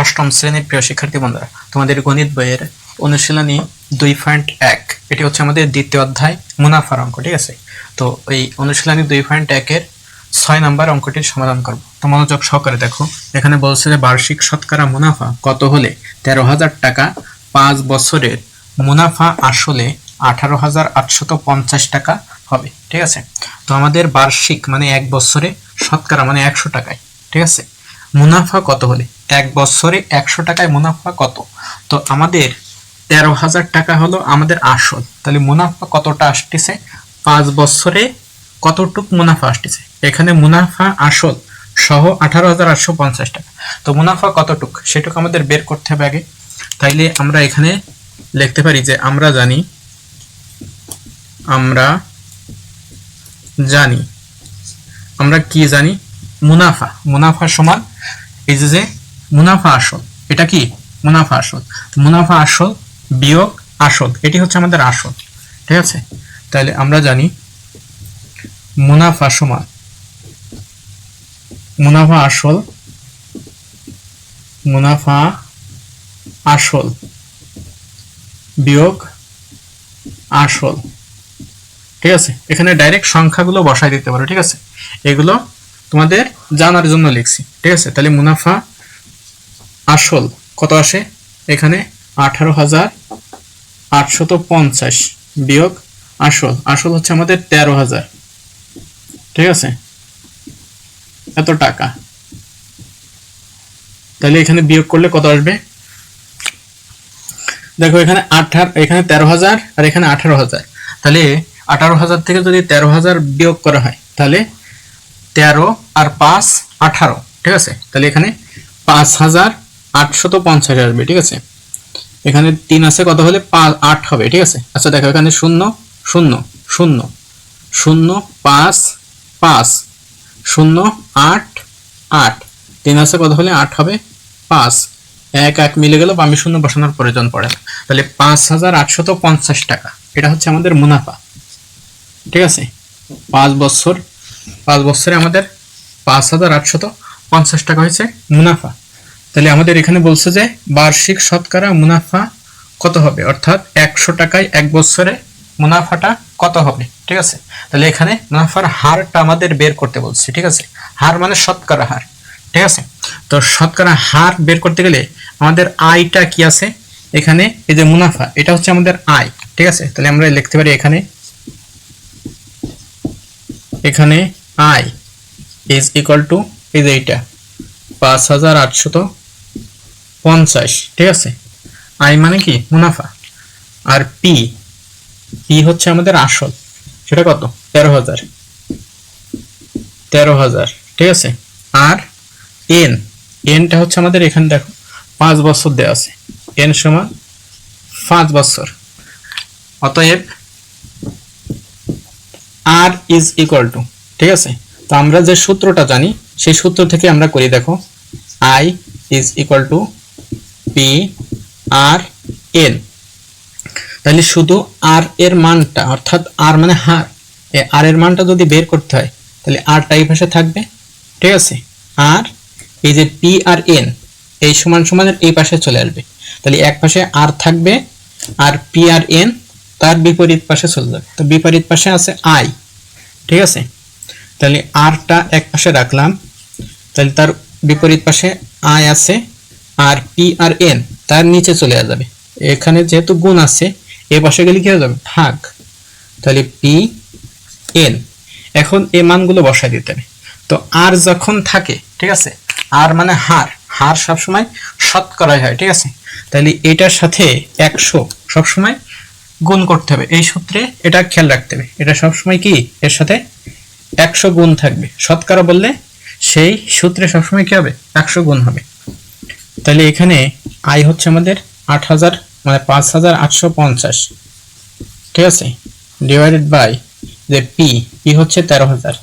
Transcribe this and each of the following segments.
অষ্টম শ্রেণির প্রিয় শিক্ষার্থী বন্ধুরা, তোমাদের গণিত বইয়ের অনুশীলনী দুই পয়েন্ট এক, এটি হচ্ছে আমাদের দ্বিতীয় অধ্যায় মুনাফার অঙ্ক, ঠিক আছে? তো এই অনুশীলনী দুই পয়েন্ট একের ছয় নম্বর অঙ্কটির সমাধান করব। তো মনোযোগ সহকারে দেখো, এখানে বলছে যে বার্ষিক শতকরা মুনাফা কত হলে? তেরো হাজার টাকা পাঁচ বছরের মুনাফা আসলে আঠারো হাজার আটশত পঞ্চাশ টাকা হবে, ঠিক আছে? তো আমাদের বার্ষিক মানে এক বছরে শতকরা মানে একশো টাকায়, ঠিক আছে? মুনাফা কত হলে? এক বছরে একশো টাকায় মুনাফা কত? তো আমাদের তেরো হাজার টাকা হলো আমাদের আসল। তাহলে মুনাফা কতটা আসতেছে? পাঁচ বছরে কতটুক মুনাফা আসতেছে? এখানে মুনাফা আসল সহ আঠারো হাজার আটশো পঞ্চাশ টাকা। তো মুনাফা কতটুক? সেটুকু আমাদের বের করতে হবে আগে। তাইলে আমরা এখানে লিখতে পারি যে আমরা জানি আমরা জানি, আমরা কি জানি? মুনাফা। মুনাফা সমান এই যে যে মুনাফা আসল, এটা কি? মুনাফা আসল। মুনাফা আসল, বিয়োগ আসল, এটি হচ্ছে আমাদের আসল। ঠিক আছে? তাহলে আমরা জানি মুনাফা সমান, মুনাফা আসল মুনাফা আসল, বিয়োগ আসল। ঠিক আছে? এখানে ডাইরেক্ট সংখ্যাগুলো বসাই দিতে পারো, ঠিক আছে? এগুলো তোমাদের জানার জন্য লিখছি, ঠিক আছে? তাহলে মুনাফা আসল কত আসে? এখানে আঠারো হাজার আটশত পঞ্চাশ বিয়োগ আসল। আসল হচ্ছে আমাদের তেরো হাজার, ঠিক আছে? এত টাকা। তাহলে এখানে বিয়োগ করলে কত আসবে? দেখো, এখানে আঠার, এখানে তেরো হাজার আর এখানে আঠারো হাজার। তাহলে আঠারো হাজার থেকে যদি তেরো হাজার বিয়োগ করা হয়, তাহলে তেরো আর পাঁচ আঠারো, ঠিক আছে? তাহলে এখানে পাঁচ হাজার আটশত পঞ্চাশ আসবে, ঠিক আছে? এখানে তিন আছে, কত হলে? পাঁচ আট হবে, ঠিক আছে? আচ্ছা দেখো, এখানে শূন্য শূন্য শূন্য শূন্য, পাঁচ পাঁচ, শূন্য, আট আট। তিন আছে, কত হলে? আট হবে, পাঁচ। এক এক মিলে গেল আমি শূন্য বসানোর প্রয়োজন পড়ে না। তাহলে পাঁচ হাজার আটশত পঞ্চাশ টাকা, এটা হচ্ছে আমাদের মুনাফা, ঠিক আছে? পাঁচ বছর পাঁচ বছরে আমাদের পাঁচ হাজার আটশত পঞ্চাশ টাকা হয়েছে মুনাফা। তাহলে আমাদের এখানে বলছে যে বার্ষিক শতকরা মুনাফা কত হবে? অর্থাৎ একশো টাকায় এক বছরে মুনাফাটা কত হবে? ঠিক আছে? তাহলে এখানে মুনাফার হারটা আমাদের বের করতে বলছে, ঠিক আছে? হার মানে শতকরা হার, ঠিক আছে? তো শতকরা হার বের করতে গেলে আমাদের আয়টা কি আছে? এখানে এই যে মুনাফা, এটা হচ্ছে আমাদের আয়, ঠিক আছে? তাহলে আমরা লিখতে পারি এখানে এখানে আই ইজ ইকুয়াল টু এই যে এইটা, পাঁচ হাজার আটশত পঞ্চাশ, ঠিক আছে? আই মানে কি? মুনাফা। আর পি পি হচ্ছে আমাদের আসল। সেটা কত? তেরো হাজার। তেরো হাজার, ঠিক আছে? আর এন এনটা হচ্ছে আমাদের এখানে দেখো, পাঁচ বছর দেওয়া আছে। এন সমান পাঁচ বছর। অতএব আর ইজ ইকুয়াল টু ঠিক আছে? তো আমরা যে সূত্রটা জানি, সেই সূত্র থেকে আমরা করি, দেখো I is equal to P R N তাহলে শুধু আর এর মানটা, অর্থাৎ আর মানে হার আর এর মানটা যদি বের করতে হয়, তাহলে আরটা এই পাশে থাকবে, ঠিক আছে? আর এই যে পি আর এন এই সমান সমানের এই পাশে চলে আসবে। তাহলে এক পাশে আর থাকবে, আর পি আর এন তার বিপরীত পাশে চলে যাবে। তো বিপরীত পাশে আছে আই ঠিক আছে? তাহলে আরটা এক পাশে রাখলাম। তাহলে তার বিপরীত পাশে আই আছে, আর পি আর এন তার নিচে চলে যাবে। এখানে যেহেতু গুণ আছে, এ পাশে গেলে কি হয়ে যাবে? ভাগ। তাহলে পি এন এখন এ মানগুলো বসাই দিতে হবে। তো আর যখন থাকে, ঠিক আছে? আর মানে হার। হার সবসময় শতকরাই হয়, ঠিক আছে? তাহলে এটার সাথে একশো সবসময় গুণ করতে হবে। এই সূত্রে এটা খেয়াল রাখতে হবে। এটা সবসময় কি? এর সাথে একশো গুণ থাকবে। শতকরা বললে সেই সূত্রে সবসময় কি হবে? একশো গুণ হবে। তাহলে এখানে আয় হচ্ছে আমাদের আট হাজার মানে পাঁচ হাজার আটশো পঞ্চাশ। ঠিক আছে? ডিভাইডেড বাই যে পি পি হচ্ছে তেরো হাজার।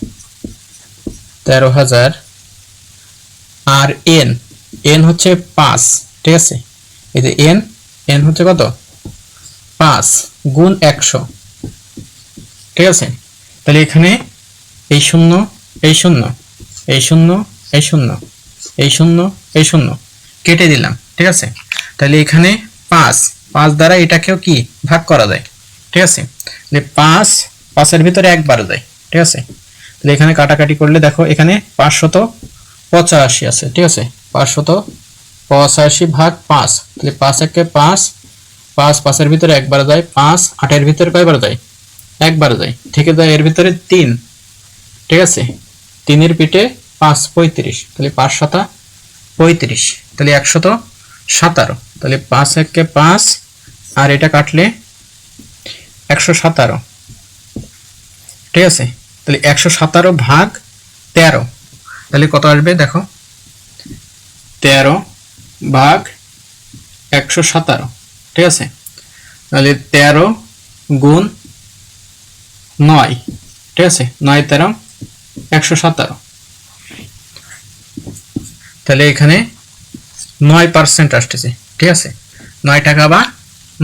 তেরো হাজার আর এন এন হচ্ছে পাঁচ। ঠিক আছে? এই যে এন এন হচ্ছে কত? পাঁচ গুণ একশো। ঠিক আছে? তাহলে এখানে এই শূন্য এই শূন্য এই শূন্য এই শূন্য এই শূন্য এই শূন্য কেটে দিলাম, ঠিক আছে? তাহলে এখানে পাঁচ পাঁচ দ্বারা এটাকেও কি ভাগ করা যায়? ঠিক আছে? তাহলে পাঁচ, পাঁচের ভিতরে একবার যায়, ঠিক আছে? তাহলে এখানে কাটাকাটি করলে দেখো এখানে পাঁচশত পঁচাশি আছে, ঠিক আছে? পাঁচশত পঁচাশি ভাগ পাঁচ, তাহলে পাঁচ একে পাঁচ পাঁচ, পাঁচের ভিতরে একবার যায়, পাঁচ, আটের ভিতরে কয়বার যায়? একবার যায়। থেকে যায় এর ভিতরে তিন। ঠিক আছে? তিনের পিঠে পাঁচ, পঁয়ত্রিশ। তাহলে পাঁচ শতা পঁয়ত্রিশ। তাহলে একশত সাতারো। তাহলে পাঁচ একে পাঁচ, আর এটা কাটলে একশো সাতারো। ঠিক আছে? তাহলে একশো সাতারো ভাগ তেরো। তাহলে কত আসবে দেখো? তেরো ভাগ একশো সাতারো। ঠিক আছে? তাহলে তেরো গুণ নয়, ঠিক আছে? নয়, তেরো, একশো সাতারো। তাহলে এখানে নয় পার্সেন্ট আসতেছে, ঠিক আছে? নয় টাকা বা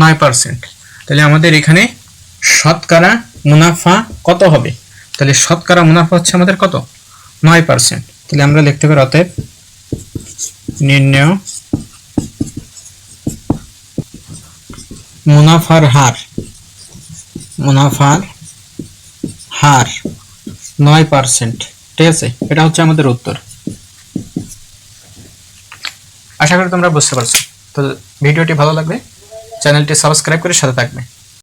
নয় পার্সেন্ট তাহলে আমাদের এখানে শতকরা মুনাফা কত হবে? তাহলে শতকরা মুনাফা হচ্ছে আমাদের কত? নয় পার্সেন্ট তাহলে আমরা লিখতে পারি অতএব নির্ণয় মুনাফার হার। মুনাফার হার নয় পার্সেন্ট ঠিক আছে? এটা হচ্ছে আমাদের উত্তর। আশা করি তোমরা বুঝতে পারছ। তো ভিডিওটি ভালো লাগবে চ্যানেলটি সাবস্ক্রাইব করে সাথে থাকবে।